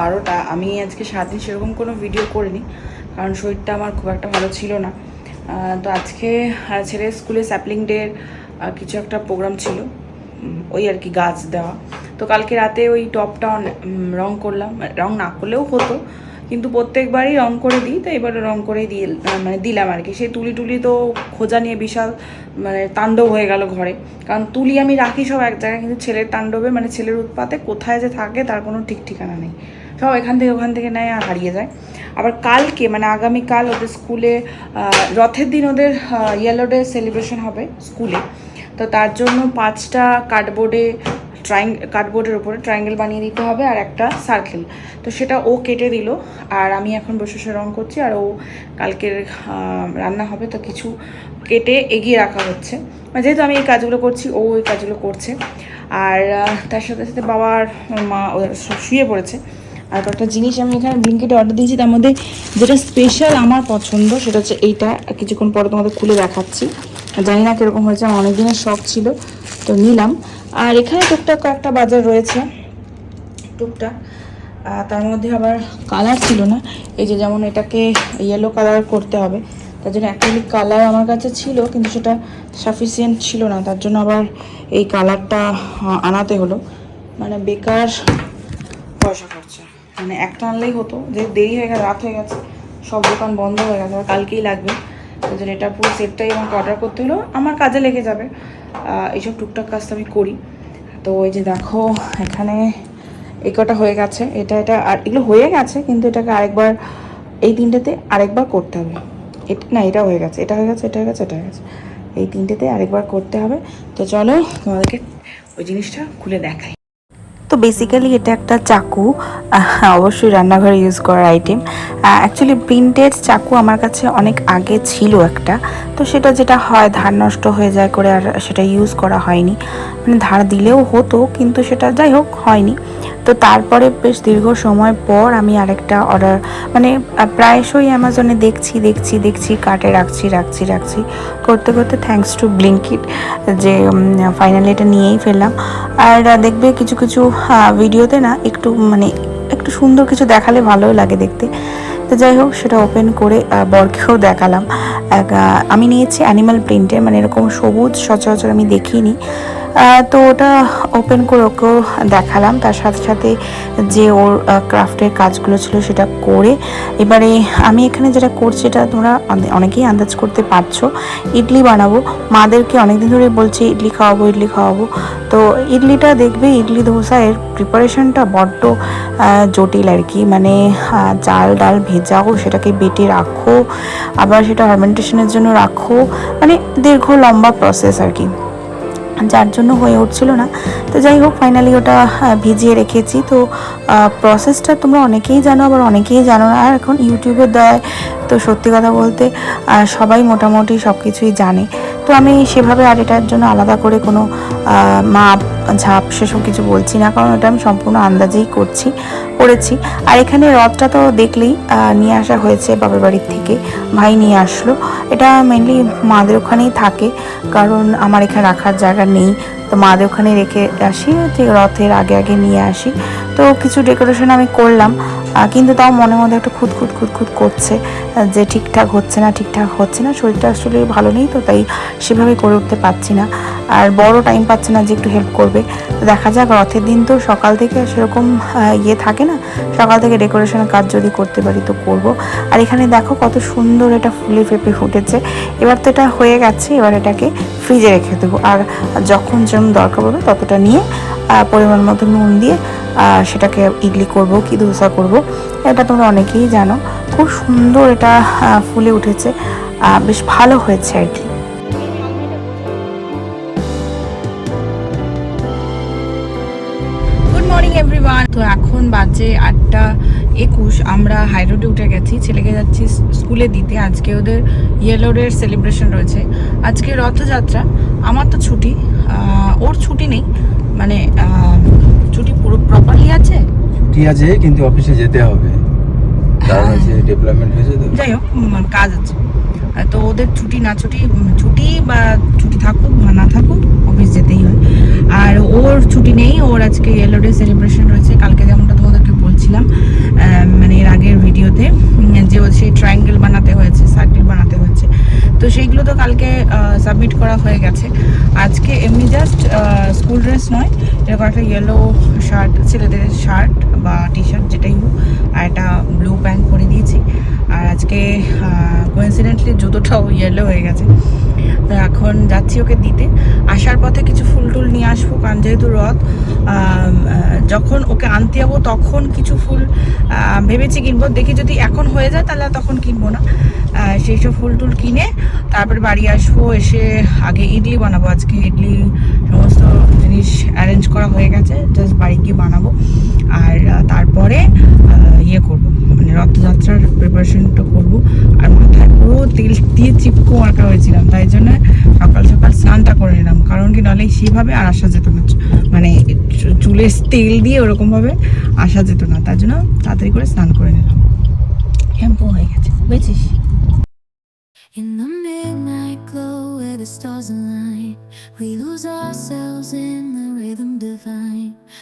বারোটা, আমি আজকে সারাদিন সেরকম কোনো ভিডিও করিনি, কারণ শরীরটা আমার খুব একটা ভালো ছিল না। তো আজকে ছেলের স্কুলে স্যাপলিং ডের কিছু একটা প্রোগ্রাম ছিল ওই আর কি গাছ দেওয়া। তো কালকে রাতে ওই টপটা রং করলাম রং না করলেও হতো, কিন্তু প্রত্যেকবারই রং করে দিই, তো এবারে রং করে দিয়ে মানে দিলাম আর কি। সেই তুলি টুলি তো খোঁজা নিয়ে বিশাল মানে তাণ্ডব হয়ে গেল ঘরে। কারণ তুলি আমি রাখি সব এক জায়গায়, কিন্তু ছেলের তাণ্ডবে মানে ছেলের উৎপাতে কোথায় যে থাকে, তার কোনো ঠিক ঠিকানা নেই। সব এখান থেকে ওখান থেকে নেয় আর হারিয়ে যায়। আবার কালকে মানে আগামীকাল ওদের স্কুলে রথের দিন ওদের ইয়েলো ডে সেলিব্রেশন হবে স্কুলে। তো তার জন্য পাঁচটা কার্ডবোর্ডে ট্রাইং কার্ডবোর্ডের উপরে ট্রায়াঙ্গেল বানিয়ে দিতে হবে আর একটা সার্কেল তো সেটা ও কেটে দিল আর আমি এখন বসে বসে রং করছি আর ও কালকের রান্না হবে। তো কিছু কেটে এগিয়ে রাখা হচ্ছে। মানে যেহেতু আমি এই কাজগুলো করছি, ও ওই কাজগুলো করছে। আর তার সাথে সাথে বাবার মা শুয়ে পড়েছে। আর কয়েকটা জিনিস আমি এখানে ব্লিঙ্কেটে অর্ডার দিয়েছি, তার মধ্যে যেটা স্পেশাল আমার পছন্দ, সেটা হচ্ছে এইটা। কিছুক্ষণ পরে তোমাদের খুলে দেখাচ্ছি। জানি না কীরকম হয়েছে, আমার অনেক দিনের শখ ছিল, তো নিলাম। আর এখানে টুকটাক কয়েকটা বাজার রয়েছে, টুকটাক। তার মধ্যে আবার কালার ছিল না, এই যে যেমন এটাকে ইয়েলো কালার করতে হবে, তার জন্য অ্যাক্রিলিক কালার আমার কাছে ছিল, কিন্তু সেটা সাফিসিয়েন্ট ছিল না, তার জন্য আবার এই কালারটা আনাতে হলো। মানে বেকার পয়সা খরচা। মানে একটা আনলেই হতো। যে দেরি হয়ে গেছে, রাত হয়ে গেছে, সব দোকান বন্ধ হয়ে গেছে আর কালকেই লাগবে। ওই জন্য এটা পুরো সেটটাই আমাকে অর্ডার করতে হলো। আমার কাজে লেগে যাবে। এইসব টুকটাক কাজ তো আমি করি। তো ওই যে দেখো, এখানে এই কটা হয়ে গেছে। এটা এটা আর এগুলো হয়ে গেছে, কিন্তু এটাকে আরেকবার, এই তিনটেতে আরেকবার করতে হবে। এটা, না, এটা হয়ে গেছে, এটা হয়ে গেছে, এটা হয়ে গেছে, এটা হয়ে গেছে। এই তিনটেতে আরেকবার করতে হবে। তো চলো তোমাদেরকে ওই জিনিসটা খুলে দেখাই। বেসিক্যালি এটা একটা চাকু অবশ্যই রান্নাঘরে ইউজ করার আইটেম অ্যাকচুয়ালি প্রিন্টেড চাকু আমার কাছে অনেক আগে ছিল একটা। তো সেটা যেটা হয়, ধার নষ্ট হয়ে যায় করে আর সেটা ইউজ করা হয়নি। মানে ধার দিলেও হতো, কিন্তু সেটা যাই হোক হয়নি। তো তারপরে বেশ দীর্ঘ সময় পর আমি আরেকটা অর্ডার মানে প্রায়শই অ্যামাজনে দেখছি দেখছি দেখছি, কাটে, রাখছি রাখছি রাখছি। করতে করতে থ্যাঙ্কস টু ব্লিঙ্কিট যে ফাইনালি এটা নিয়েই ফেললাম। আর দেখবে কিছু কিছু ভিডিওতে না একটু মানে একটু সুন্দর কিছু দেখালে ভালোই লাগে দেখতে। তো যাই হোক, সেটা ওপেন করে বরকেও দেখালাম। আমি নিয়েছি অ্যানিমাল প্রিন্টের মানে এরকম সবুজ, সচরাচর আমি দেখিনি। তো ওটা ওপেন করে ওকেও দেখালাম। তার সাথে সাথে যে ওর ক্রাফটের কাজগুলো ছিল সেটা করে। এবারে আমি এখানে যেটা করছি, এটা তোমরা অনেকেই আন্দাজ করতে পারছ। ইডলি বানাবো। মাদেরকে অনেকদিন ধরে বলছি, ইডলি খাওয়াবো ইডলি খাওয়াবো। তো ইডলিটা দেখবে, ইডলি ধোসা, এর প্রিপারেশনটা বড্ড জটিল আর কি। মানে চাল, ডাল ভেজাও, সেটাকে বেটে রাখো। আবার সেটা ফার্মেন্টেশনের জন্য রাখো। মানে দীর্ঘ লম্বা প্রসেস আর কি। যার জন্য হয়ে উঠছিল না। তো যাই হোক ফাইনালি ওটা ভিজিয়ে রেখেছি। তো প্রসেসটা তোমরা অনেকেই জানো, আবার অনেকেই জানো না। আর এখন ইউটিউবের দয়ায় তো সত্যি কথা বলতে সবাই মোটামুটি সব কিছুই জানে। তো আমি সেভাবে আর এটার জন্য আলাদা করে কোনো মাপ ঝাপ, সেসব কিছু বলছি না, কারণ ওটা আমি সম্পূর্ণ আন্দাজেই করছি, করেছি। আর এখানে রথটা তো দেখলেই নিয়ে আসা হয়েছে বাবার বাড়ির থেকে, ভাই নিয়ে আসলো। এটা মেনলি মাদের ওখানেই থাকে, কারণ আমার এখানে রাখার জায়গা নেই। তো মাদের ওখানে রেখে আসি, ঠিক রথের আগে আগে নিয়ে আসি। তো কিছু ডেকোরেশন আমি করলাম কিন্তু তাও মনের মধ্যে একটা খুদ খুদ খুদ খুদ করছে যে ঠিকঠাক হচ্ছে না, ঠিকঠাক হচ্ছে না, শরীরটা আসলে ভালো নেই তো, তাই সেভাবে করে উঠতে পারছি না। আর বড় টাইম পাচ্ছে না যে একটু হেল্প করবে। দেখা যাক, রথের দিন তো সকাল থেকে সেরকম ইয়ে থাকে না? সকাল থেকে ডেকোরেশনের কাজ যদি করতে পারি তো করব। আর এখানে দেখো কত সুন্দর এটা ফুলে ফেপে ফুটেছে। এবার তো এটা হয়ে গেছে, এবার এটাকে ফ্রিজে রেখে দেবো। আর যখন যেমন দরকার পড়বে ততটা নিয়ে পরিমাণ মতো নুন দিয়ে সেটাকে ইডলি করব, কি ধোসা করব। এটা তোমরা অনেকেই জানো। খুব সুন্দর এটা ফুলে উঠেছে। বেশ ভালো হয়েছে আর কি। বাজে আটটা একুশ আমরা হাই রোডে উঠে গেছি ছেলেকে যাচ্ছি স্কুলে দিতে। আজকে ওদের ইয়েলোডের সেলিব্রেশন রয়েছে। আজকে রথযাত্রা আমার তো ছুটি ওর ছুটি নেই মানে ছুটি পুরো প্রপারলি আছে? ছুটি আছে কিন্তু অফিসে যেতে হবে। কারণ হ্যাঁ। ডেভেলপমেন্ট হয়েছে তো। যাই হোক কাজ আছে। তো ওদের ছুটি না ছুটি ছুটি বা ছুটি থাকুক বা না থাকুক অফিস যেতেই হয়। আর ওর ছুটি নেই ওর আজকে ইয়েলো ডে সেলিব্রেশন রয়েছে। কালকে যেমনটা বলছিলাম মানে এর আগের ভিডিওতে যে সেই ট্রায়াঙ্গেল বানাতে হয়েছে সার্কেল বানাতে হয়েছে। তো সেইগুলো তো কালকে সাবমিট করা হয়ে গেছে। আজকে এমনি জাস্ট স্কুল ড্রেস নয় এরকম একটা ইয়েলো শার্ট ছেলেদের শার্ট বা টি শার্ট যেটাই হোক, আর একটা ব্লু প্যান্ট পরে দিয়েছি। আর আজকে কোইন্সিডেন্টলি জুতোটাও ইয়েলো হয়ে গেছে। এখন যাচ্ছি ওকে দিতে। আসার পথে কিছু ফুল টুল নিয়ে আসব, কারণ যেহেতু রথ যখন ওকে আনতে যাব তখন কিছু ফুল ভেবেছি কিনবো। দেখি যদি এখন হয়ে যায় তাহলে তখন কিনবো না। সেই সব ফুল টুল কিনে তারপরে বাড়ি আসব, এসে আগে ইডলি বানাবো। আজকে ইডলি সমস্ত জিনিস অ্যারেঞ্জ করা হয়ে গেছে জাস্ট বাড়ি গিয়ে বানাবো। আর তারপরে ইয়ে করব মানে রথযাত্রার প্রিপারেশনটা করব। আর মাথায় পুরো তেল দিয়ে চিপকো মার্কা হয়েছিলাম, তাই জন্য সকাল সকাল স্নানটা করে নিলাম। কারণ কি নাহলে সেভাবে আর আসা যেত না। মানে চু- চুলে তেল দিয়ে ওরকমভাবে আসা যেত না। তার জন্য তাড়াতাড়ি করে স্নান করে নিলাম। শ্যাম্পু হয়ে গেছে। বুঝেছিস? In the midnight glow where the stars align, we lose ourselves in the rhythm divine.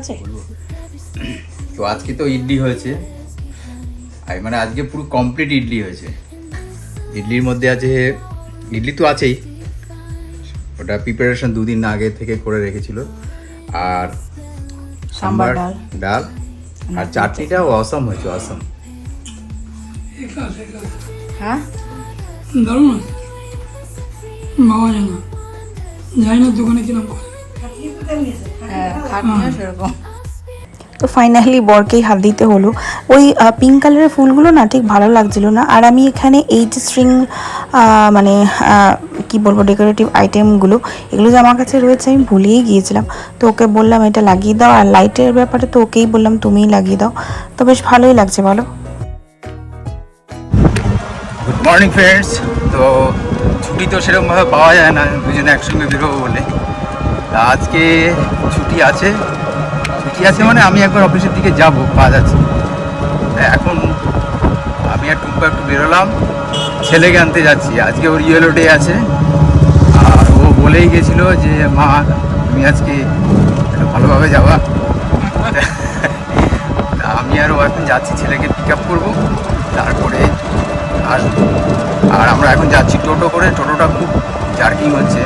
আছে? তো আজকে তো ইডলি হয়েছে। আর মানে আজকে পুরো কমপ্লিট ইডলি হয়েছে। ইডলির মধ্যে আছে ইডলি তো আছেই। ওটা প্রিপারেশন দুদিন আগে থেকে করে রেখেছিল। আর সাম্বার ডাল। ডাল আর চাটনিটাও অসম হয়েছে অসম হ্যাঁ? দারুণ আছে পাওয়া যায় না। যাই না দোকানে কিরম করে খাটনিও সেরকম। তো ফাইনালি বরকেই হাত দিতে হলো। ওই পিঙ্ক কালারের ফুলগুলো না ঠিক ভালো লাগছিল না। আর আমি এখানে এই যে স্ট্রিং মানে কি বলব ডেকোরেটিভ আইটেমগুলো এগুলো যে আমার কাছে রয়েছে আমি ভুলিয়ে গিয়েছিলাম। তো ওকে বললাম এটা লাগিয়ে দাও। আর লাইটের ব্যাপারে তো ওকেই বললাম তুমিই লাগিয়ে দাও। তো বেশ ভালোই লাগছে বলো। গুড মর্নিং ফ্রেন্ডস তো ছুটি তো সেরকমভাবে পাওয়া যায় না দুজনে একসঙ্গে বেরোবো বলে। আজকে ছুটি আছে। ছুটি আছে মানে আমি একবার অফিসের দিকে যাব, কাজ আছে। এখন আমি আর টুম্পা একটু বেরোলাম, ছেলেকে আনতে যাচ্ছি। আজকে ওর ইয়েলো ডে আছে। আর ও বলেই গেছিল যে, মা, তুমি আজকে ভালোভাবে তা আমি আর ও এখন যাচ্ছি ছেলেকে পিক আপ করব। তারপরে আসব আর আমরা এখন যাচ্ছি টোটো করে। টোটোটা খুব জার্কিং হচ্ছে।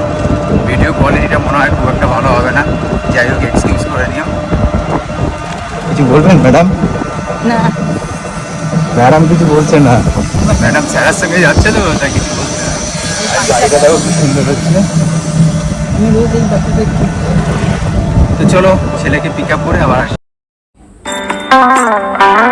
ভিডিও কোয়ালিটিটা মনে হয় খুব একটা ভালো হবে না। যাই হোক এক্সকিউজ করে নিও। কিছু বলবেন ম্যাডাম না। ম্যাডাম কিছু বলছে না? ম্যাডাম স্যারের সঙ্গে যাচ্ছে তো তাই কিছু বলছে না। সুন্দর হচ্ছে। আমি রোজ এই ব্যাপারে দেখি তো চলো ছেলেকে পিক আপ করে আবার আসি।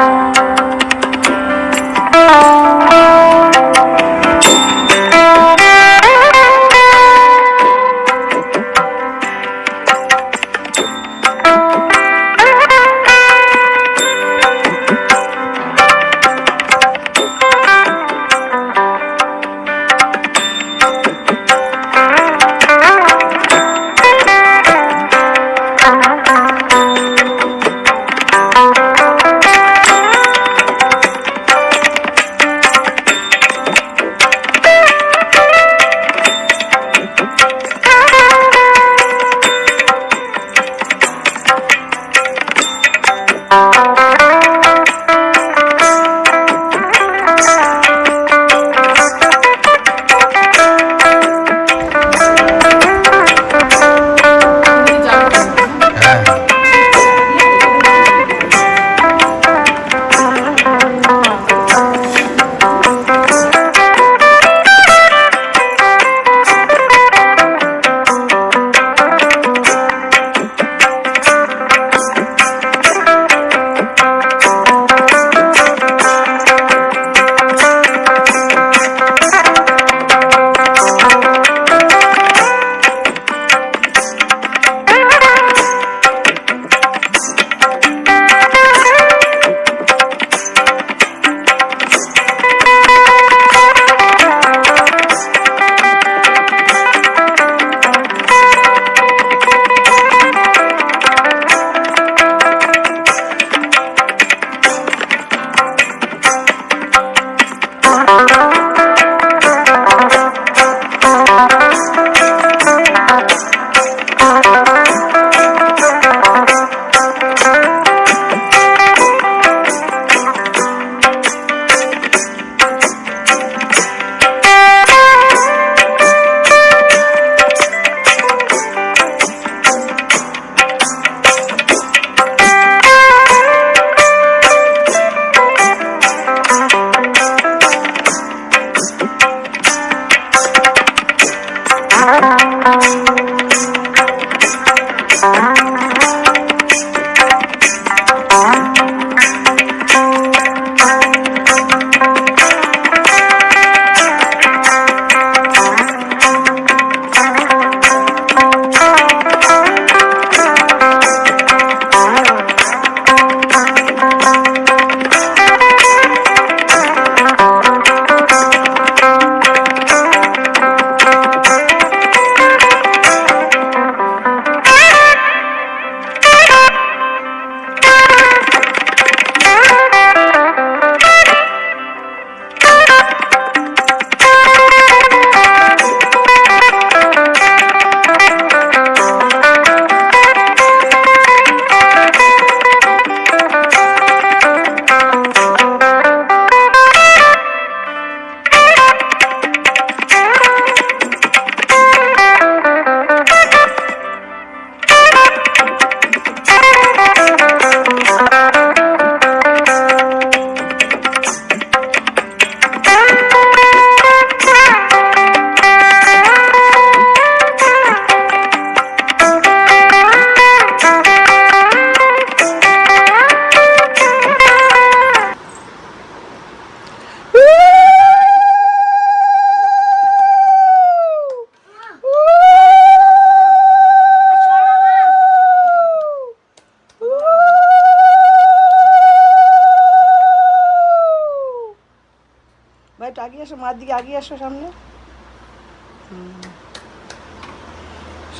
একটু আগিয়ে আসো মার দিকে আগিয়ে আসো সামনে।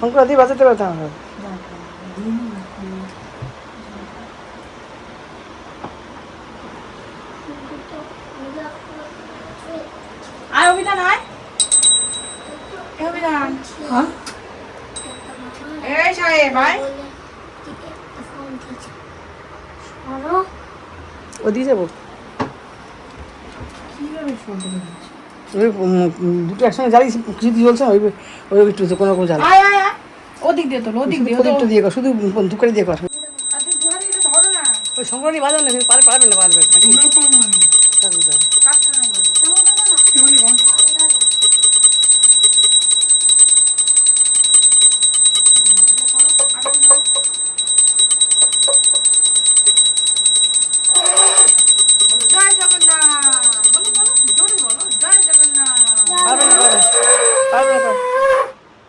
সংক্রান্তি বাজাতে পারতাম আয় অভিধান আয়। অভিধান। হ্যাঁ? এই সাহেব আয়। ওদিকে যাব। দুটো একসঙ্গে জ্বালিয়ে কিছু জ্বলছে ওই ওই একটু কোনো রকম জ্বালা। ওদিক দিয়ে তোলো ওদিক দিয়ে প্রদীপটা দিয়ে কর শুধু দুকারি দিয়ে কর। না। ওই সংক্রান্তি বাজার না পারে পারবেন না পারবেন নাকি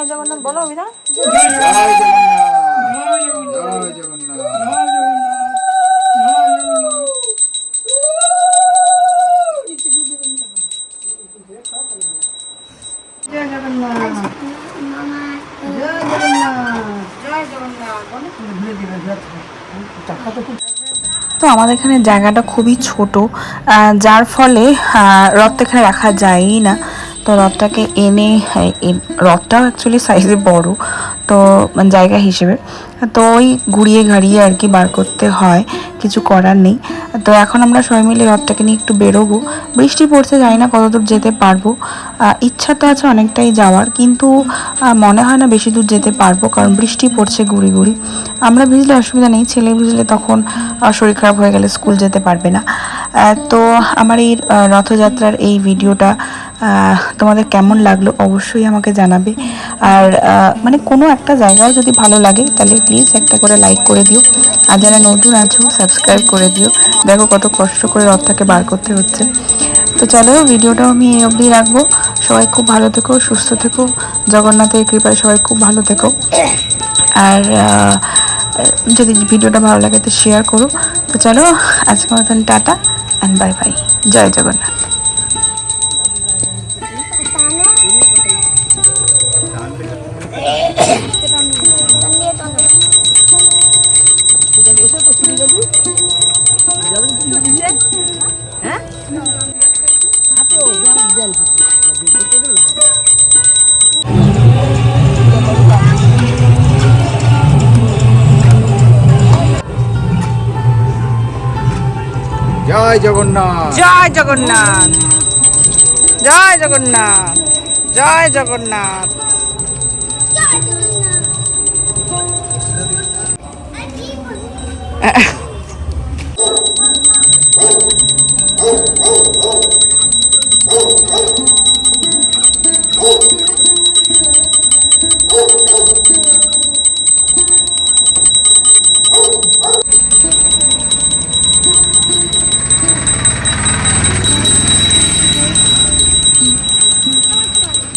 জয় জগন্নাথ, বলো তো আমাদের এখানে জায়গাটা খুবই ছোট যার ফলে রথটা এখানে রাখা যায়ই না। তো রথটাকে এনে রথটাও অ্যাকচুয়ালি সাইজে বড়, তো মানে জায়গা হিসেবে। তো ওই ঘুরিয়ে ঘাড়িয়ে আর কি বার করতে হয়, কিছু করার নেই। তো এখন আমরা সবাই মিলে রথটাকে নিয়ে একটু বেরোবো। বৃষ্টি পড়ছে, জানি না কতদূর যেতে পারব। ইচ্ছা তো আছে অনেকটাই যাওয়ার, কিন্তু মনে হয় না বেশি দূর যেতে পারব, কারণ বৃষ্টি পড়ছে গুড়ি গুড়ি আমরা ভিজলে অসুবিধা নেই, ছেলে ভিজলে তখন শরীর খারাপ হয়ে গেলে স্কুল যেতে পারবে না। তো আমার এই রথযাত্রার এই ভিডিওটা তোমাদের কেমন লাগল অবশ্যই আমাকে জানাবে। আর মানে কোনো একটা জায়গাও যদি ভালো লাগে, তাহলে প্লিজ একটা করে লাইক করে দিও। আর যারা নতুন আছো সাবস্ক্রাইব করে দিও। দেখো কত কষ্ট করে রথটাকে বার করতে হচ্ছে। তো চলো, ভিডিওটাও আমি এই অবধি রাখব। সবাই খুব ভালো থেকো, সুস্থ থেকো। জগন্নাথের কৃপায় সবাই খুব ভালো থেকো। আর যদি ভিডিওটা ভালো লাগে তো শেয়ার করো। তো চলো, আজকের মতন টাটা অ্যান্ড বাই বাই জয় জগন্নাথ। জয় জগন্নাথ। জয় জগন্নাথ। জয় জগন্নাথ। জয় জগন্নাথ।